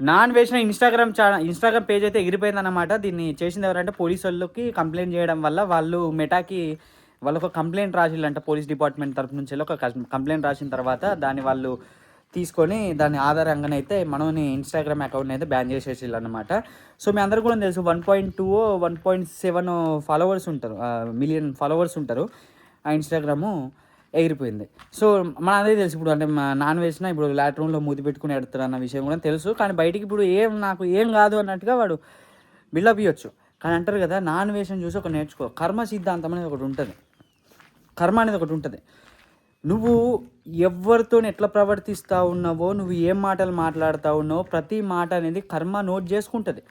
Non వేసిన Instagram channel Instagram page అయితే ఎగిరిపోయింది అనమాట దీన్ని చేసింది ఎవరంటే పోలీసు వాళ్ళకి కంప్లైంట్ చేయడం వల్ల వాళ్ళు మెటాకి వాళ్ళొక కంప్లైంట్ రాసిల్లంట పోలీస్ డిపార్ట్మెంట్ తరఫు నుంచి ఒక కంప్లైంట్ రాసిన తర్వాత దాన్ని వాళ్ళు తీసుకొని దాని ఆధారంగానే అయితే మనని ఇన్స్టాగ్రామ్ అకౌంట్ని అయితే బ్యాన్ చేసేసిల్లు అనమాట సో మీ అందరూ కూడా తెలుసు one point two one point seven followers ఉంటారు మిలియన్ ఫాలోవర్స్ ఉంటారు ఆ ఇన్స్టాగ్రాము ఎగిరిపోయింది. సో మన అదే తెలుసు ఇప్పుడు అంటే మా నాన్ వేసిన ఇప్పుడు లాట్ రూమ్లో మూతి పెట్టుకుని ఎడతాడు అన్న విషయం కూడా తెలుసు. కానీ బయటికి ఇప్పుడు ఏం నాకు ఏం కాదు అన్నట్టుగా వాడు బిల్డప్ ఇవ్వచ్చు కానీ అంటారు కదా నాన్ వేషన్ చూసి ఒక నేర్చుకో. కర్మ సిద్ధాంతం అనేది ఒకటి ఉంటుంది. కర్మ అనేది ఒకటి ఉంటుంది. నువ్వు ఎవరితో ఎట్లా ప్రవర్తిస్తూ ఉన్నావో నువ్వు ఏం మాటలు మాట్లాడుతూ ఉన్నావో ప్రతి మాట అనేది కర్మ నోట్ చేసుకుంటుంది.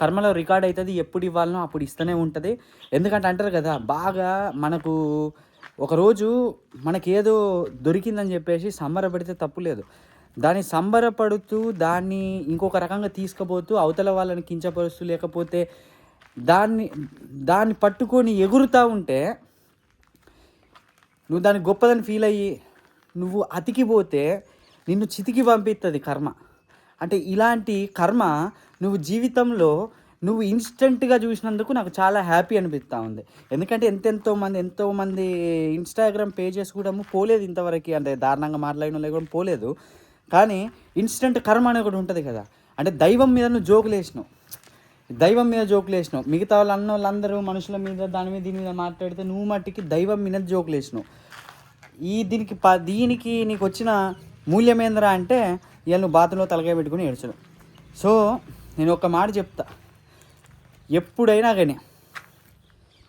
కర్మలో రికార్డ్ అవుతుంది ఎప్పుడు ఇవ్వాలనో అప్పుడు ఇస్తూనే ఉంటుంది. ఎందుకంటే అంటారు కదా బాగా మనకు ఒకరోజు మనకేదో దొరికిందని చెప్పేసి సంబరపడితే తప్పు లేదు. దాన్ని సంబరపడుతూ దాన్ని ఇంకొక రకంగా తీసుకుపోతూ అవతల వాళ్ళని కించపరుస్తూ లేకపోతే దాన్ని దాన్ని పట్టుకొని ఎగురుతూ ఉంటే నువ్వు దాన్ని గొప్పదని ఫీల్ అయ్యి నువ్వు అతికిపోతే నిన్ను చితికి పంపిస్తుంది కర్మ. అంటే ఇలాంటి కర్మ నువ్వు జీవితంలో నువ్వు ఇన్స్టెంట్గా చూసినందుకు నాకు చాలా హ్యాపీ అనిపిస్తూ ఉంది. ఎందుకంటే ఎంతెంతో మంది ఎంతో మంది ఇన్స్టాగ్రామ్ పేజెస్ కూడా పోలేదు ఇంతవరకు. అంటే దారుణంగా మాట్లాడిన వాళ్ళు కూడా పోలేదు. కానీ ఇన్స్టెంట్ కర్మ అనేది ఒకటి ఉంటుంది కదా. అంటే దైవం మీద నువ్వు జోకులు వేసినావు. దైవం మీద జోకులు వేసినావు. మిగతా వాళ్ళు అన్న వాళ్ళందరూ మనుషుల మీద దాని మీద దీని మీద మాట్లాడితే నువ్వు మట్టికి దైవం మీద జోకులు వేసినావు. ఈ దీనికి ప దీనికి నీకు వచ్చిన మూల్యం అంటే ఇవాళ నువ్వు బాతులో తలకాయ పెట్టుకుని ఏడ్చడం. సో నేను ఒక మాట చెప్తా. ఎప్పుడైనా కానీ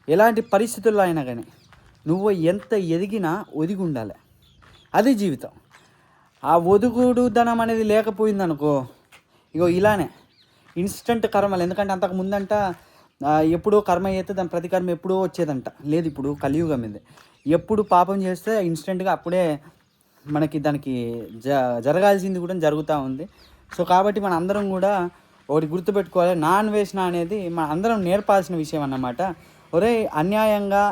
ఎలాంటి పరిస్థితుల్లో అయినా కానీ నువ్వు ఎంత ఎదిగినా ఒదిగి ఉండాలి. అది జీవితం. ఆ ఒదుగుడు ధనం అనేది లేకపోయిందనుకో ఇగో ఇలానే ఇన్స్టంట్ కర్మలు. ఎందుకంటే అంతకు ముందంట ఎప్పుడో కర్మ అయితే దాని ప్రతికర్మ ఎప్పుడో వచ్చేదంట. లేదు ఇప్పుడు కలియుగం ఇది. ఎప్పుడు పాపం చేస్తే ఇన్స్టెంట్గా అప్పుడే మనకి దానికి జ జరగాల్సింది కూడా జరుగుతూ ఉంది. సో కాబట్టి మన అందరం కూడా ఒకటి గుర్తుపెట్టుకోవాలి. నాన్ వేసిన అనేది మన అందరం నేర్పాల్సిన విషయం అన్నమాట. ఒరే అన్యాయంగా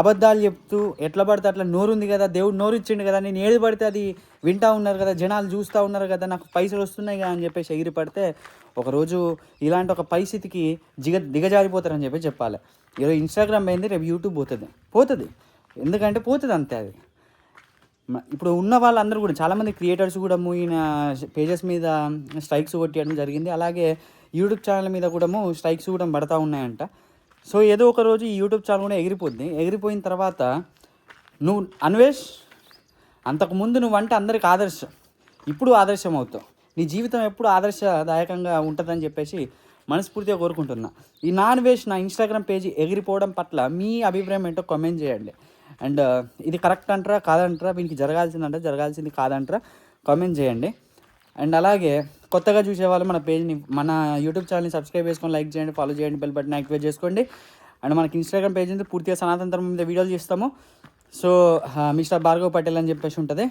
అబద్ధాలు చెప్తూ ఎట్లా పడితే అట్లా నోరుంది కదా దేవుడు నోరు ఇచ్చిండు కదా నేను ఏది పడితే అది వింటా ఉన్నారు కదా జనాలు చూస్తూ ఉన్నారు కదా నాకు పైసలు వస్తున్నాయి కదా అని చెప్పేసి ఎగిరి పడితే ఒకరోజు ఇలాంటి ఒక పరిస్థితికి దిగ దిగజారిపోతారని చెప్పి చెప్పాలి. ఈరోజు ఇన్స్టాగ్రామ్ అయింది రేపు యూట్యూబ్ పోతుంది. పోతుంది. ఎందుకంటే పోతుంది అంతే అది. ఇప్పుడు ఉన్న వాళ్ళందరూ కూడా చాలామంది క్రియేటర్స్ కూడా ఈయన పేజెస్ మీద స్ట్రైక్స్ కొట్టేయడం జరిగింది. అలాగే యూట్యూబ్ ఛానల్ మీద కూడా స్ట్రైక్స్ కూడా పడతా ఉన్నాయంట. సో ఏదో ఒక రోజు ఈ యూట్యూబ్ ఛానల్ కూడా ఎగిరిపోద్ది. ఎగిరిపోయిన తర్వాత నువ్వు అన్వేష్ అంతకుముందు నువ్వంటే అందరికి ఆదర్శం. ఇప్పుడు ఆదర్శం అవుతావు. నీ జీవితం ఎప్పుడు ఆదర్శదాయకంగా ఉంటుందని చెప్పేసి మనస్ఫూర్తిగా కోరుకుంటున్నా. ఈ నాన్ వేష్ నా ఇన్స్టాగ్రామ్ పేజీ ఎగిరిపోవడం పట్ల మీ అభిప్రాయం ఏంటో కామెంట్ చేయండి. అండ్ ఇది కరెక్ట్ అంటారా? కాదంటారా? దీనికి జరగాల్సిందంటే జరగాల్సింది కాదంటారా? కామెంట్ చేయండి. అండ్ అలాగే కొత్తగా చూసే వాళ్ళు మన పేజ్ని మన యూట్యూబ్ ఛానల్ని సబ్స్క్రైబ్ చేసుకొని లైక్ చేయండి ఫాలో చేయండి బెల్ బటన్ యాక్టివేట్ చేసుకోండి. అండ్ మనకి ఇన్స్టాగ్రామ్ పేజ్ ఉంది పూర్తిగా సనాతన ధర్మం మీద వీడియోలు చేస్తాము. సో మిస్టర్ భార్గవ్ పటేల్ అని చెప్పేసి ఉంటుంది.